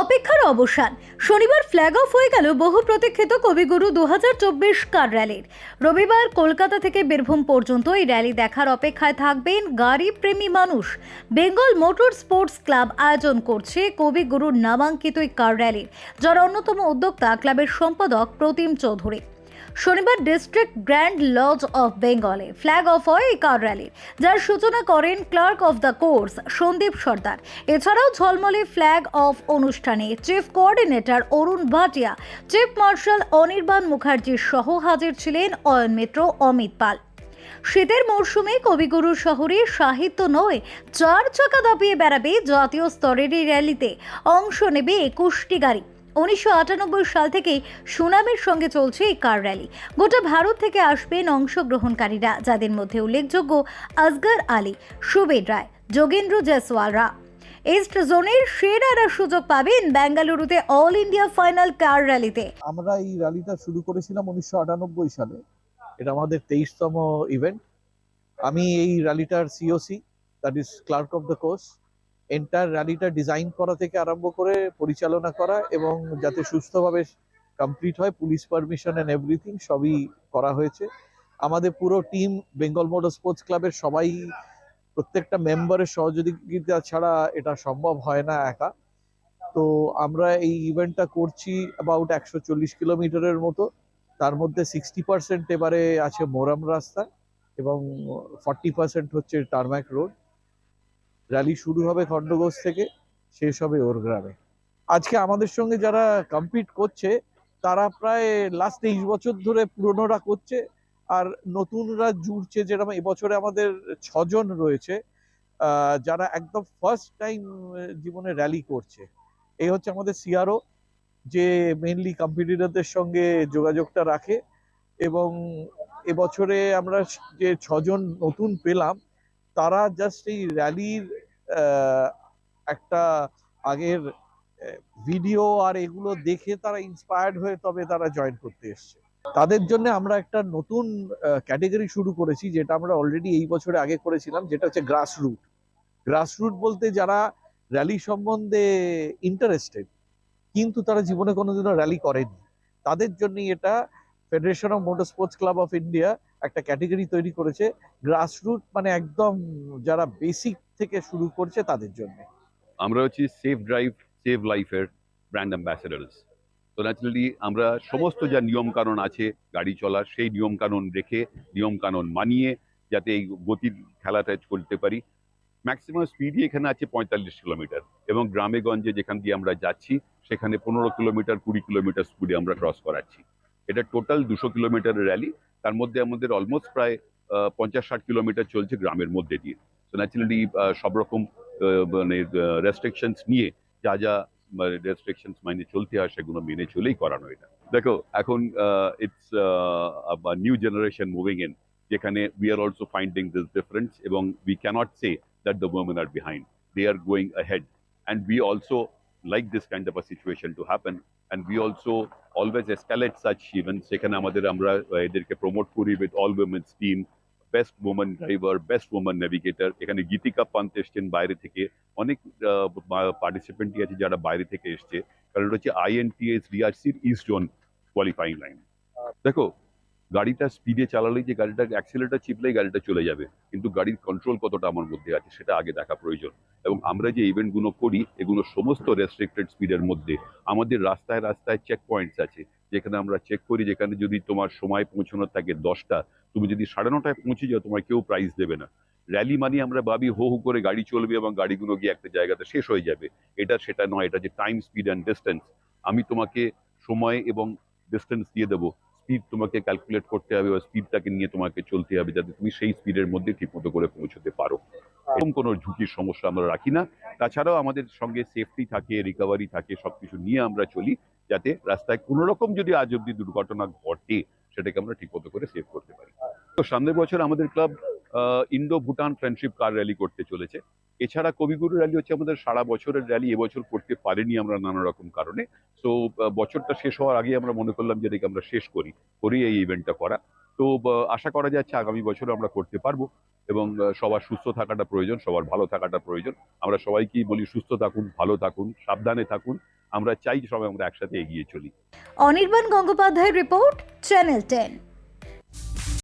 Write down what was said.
অপেক্ষার অবসান। শনিবার ফ্ল্যাগ অফ হয়ে গেল বহু প্রতীক্ষিত কবিগুরু দু হাজার চব্বিশ কার র্যালির রবিবার কলকাতা থেকে বীরভূম পর্যন্ত এই র্যালি দেখার অপেক্ষায় থাকবেন গাড়ি প্রেমী মানুষ। বেঙ্গল মোটর স্পোর্টস ক্লাব আয়োজন করছে কবিগুরুর নামাঙ্কিত এই কার র্যালির যার অন্যতম উদ্যোক্তা ক্লাবের সম্পাদক প্রতিম চৌধুরী। শনিবার ডিস্ট্রিক্ট গ্র্যান্ড লজ অফ বেঙ্গলে ফ্ল্যাগ অফ হয় এই কার র্যালির যার সূচনা করেন clerk of the course Sandeep Sardar. এছাড়াও ঝলমলে ফ্ল্যাগ অফ অনুষ্ঠানে chief coordinator Arun Bhatia chief marshal Anirban Mukherjee সহ হাজির ছিলেন অয়ন মিত্র, অমিত পাল। শীতের মরশুমে কবিগুরু শহরে সাহিত্য নয়, চার চাকা দাপিয়ে বেড়াবে জাতীয় স্তরের র্যালিতে অংশ নেবে একুশটি গাড়ি। উনিশশো আটানব্বই সাল থেকে সুনামের সঙ্গে চলছে এই কার র্যালি। গোটা ভারত থেকে আসবেন অংশগ্রহণকারীরা, যাদের মধ্যে উল্লেখযোগ্য আসগর আলী, সুবেদ রায়, যোগেন্দ্র জয়সওয়ালরা। ইস্ট জোনের সেরারা সুযোগ পাবেন বেঙ্গালুরুতে অল ইন্ডিয়া ফাইনাল কার র্যালিতে। আমরা এই র্যালিটা শুরু করেছিলাম উনিশশো আটানব্বই সালে। এটা আমাদের তেইশতম ইভেন্ট আমি এই র্যালিটার COC that is clerk of the course enter র্যালিটা design করা থেকে আরম্ভ করে পরিচালনা করা এবং যাতে সুস্থভাবে কমপ্লিট হয় পুলিশ পারমিশন অ্যান্ড এভরিথিং সবই করা হয়েছে। আমাদের পুরো টিম বেঙ্গল মোটর স্পোর্টস ক্লাবের সবাই, প্রত্যেকটা মেম্বারের সহযোগিতা ছাড়া এটা সম্ভব হয় না একা। তো আমরা এই ইভেন্টটা করছি অ্যাবাউট একশো চল্লিশ কিলোমিটারের মতো। তার মধ্যে সিক্সটি পার্সেন্ট এবারে আছে মোরাম রাস্তা এবং ফর্টি পার্সেন্ট হচ্ছে টারম্যাক রোড র্যালি শুরু হবে খণ্ডঘোষ থেকে, শেষ হবে ওর গ্রামে। আজকে আমাদের সঙ্গে যারা কম্পিট করছে, তারা প্রায় লাস্ট তেইশ বছর ধরে পুরনোরা করছে, আর নতুনরা জুড়ছে যেরকম এবছরে আমাদের ছজন রয়েছে যারা একদম ফার্স্ট টাইম জীবনে র্যালি করছে। এই হচ্ছে আমাদের সিআরও যে মেনলি কম্পিটিটরদের সঙ্গে যোগাযোগটা রাখে, এবং এবছরে আমরা যে ছজন নতুন পেলাম তারা জাস্ট এই র্যালির একটা আগের ভিডিও আর এগুলো দেখে তারা ইন্সপায়ার্ড হয়ে তবে তারা জয়েন করতে এসছে। তাদের জন্য আমরা একটা নতুন ক্যাটেগরি শুরু করেছি, যেটা আমরা অলরেডি এই বছরে আগে করেছিলাম, যেটা হচ্ছে গ্রাসরুট গ্রাসরুট বলতে যারা র্যালি সম্বন্ধে ইন্টারেস্টেড কিন্তু তারা জীবনে কোনোদিনও র্যালি করেনি তাদের জন্যই এটা Federation of Motor Sports Club of India একটা ক্যাটেগরি তৈরি করেছে গ্রাসরুট মানে একদম যারা বেসিক থেকে শুরু করছে তাদের জন্য। আমরা হচ্ছি সেফ ড্রাইভ সেভ লাইফের ব্র্যান্ড অ্যাম্বাসেডার্স তো ন্যাচারালি আমরা সমস্ত যা নিয়ম কানুন আছে, গাড়ি চলার, সেই নিয়ম কানুন রেখে নিয়ম কানুন মানিয়ে যাতে এই গতির খেলাটা চলতে পারি। ম্যাক্সিমাম স্পিডই এখানে আছে পঁয়তাল্লিশ কিলোমিটার এবং গ্রামে গঞ্জে যেখান দিয়ে আমরা যাচ্ছি, সেখানে পনেরো কিলোমিটার কুড়ি কিলোমিটার স্পিডে আমরা ক্রস করাচ্ছি। এটা টোটাল দুশো কিলোমিটার র্যালি তার মধ্যে আমাদের অলমোস্ট প্রায় পঞ্চাশ ষাট কিলোমিটার চলছে গ্রামের মধ্যে দিয়ে। তো ন্যাচারালি সব রকম মানে রেস্ট্রিকশনস নিয়ে যা যা রেস্ট্রিকশনস মাইনে চলতে হয়, সেগুলো মেনে চলেই করানো এটা। দেখো, এখন it's new generation moving in যেখানে we are also finding this difference এবং we can't say that the women are behind they are going ahead. And we also like this kind of a situation to happen. And we also always escalate such events. সেখানে আমাদের আমরা এদেরকে promote করি with all women's team best women driver best women navigator এখানে গীতিকা পান্ত এসছেন বাইরে থেকে। অনেক পার্টিসিপেন্টই আছে যারা বাইরে থেকে এসছে। কারণ হচ্ছে আইএনটিএস ডিআরসির ইস্ট জোন কোয়ালিফাইং লাইন দেখো গাড়িটা স্পিডে চালালেই যে গাড়িটা অ্যাক্সিলেটার চিপলেই গাড়িটা চলে যাবে। কিন্তু গাড়ির কন্ট্রোল কতটা আমার মধ্যে আছে, সেটা আগে দেখা প্রয়োজন। এবং আমরা যে ইভেন্টগুলো করি, এগুলো সমস্ত রেস্ট্রিক্টেড স্পিডের মধ্যে। আমাদের রাস্তায় রাস্তায় চেক পয়েন্টস আছে। যেখানে আমরা চেক করি, যেখানে যদি তোমার সময় পৌঁছানোর থাকে দশটা, তুমি যদি সাড়ে নটায় পৌঁছে যাও তোমার কেউ প্রাইজ দেবে না। র্যালি মানে আমরা ভাবি, হো, হু করে গাড়ি চলবে এবং গাড়িগুলো গিয়ে একটা জায়গাতে শেষ হয়ে যাবে। এটা সেটা নয়, এটা যে টাইম স্পিড অ্যান্ড ডিস্টেন্স আমি তোমাকে সময় এবং ডিস্টেন্স দিয়ে দেবো। স্পিড তোমাকে ক্যালকুলেট করতে হবে বা স্পিডটাকে নিয়ে তোমাকে চলতে হবে যাতে তুমি সেই স্পিডের মধ্যে ঠিকমতো করে পৌঁছতে পারো। এরকম কোনো ঝুঁকির সমস্যা আমরা রাখি না। তাছাড়াও আমাদের সঙ্গে সেফটি থাকে রিকভারি থাকে সব কিছু নিয়ে আমরা চলি যাতে রাস্তায় কোনো রকম যদি আজ অব্দি দুর্ঘটনা ঘটে, সেটাকে আমরা ঠিকমতো করে সেভ করতে পারি। তো সামনের বছর আমাদের club Indo Bhutan friendship car rally করতে চলেছে। এছাড়া কবিগুরু র্যালি হচ্ছে আমাদের সারা বছরের র্যালি এবছর করতে পারিনি আমরা নানা রকম কারণে। তো বছরটা শেষ হওয়ার আগে আমরা মনে করলাম যে, এটাকে আমরা শেষ করি করি এই ইভেন্টটা করা। তো আশা করা যাচ্ছে আগামী বছর আমরা করতে পারব এবং সবার সুস্থ থাকাটা প্রয়োজন, সবার ভালো থাকাটা প্রয়োজন। আমরা সবাইকেই বলি, সুস্থ থাকুন, ভালো থাকুন, সাবধানে থাকুন। আমরা চাই সবাই আমরা একসাথে এগিয়ে চলি। অনির্বাণ গঙ্গোপাধ্যায়ের রিপোর্ট চ্যানেল টেন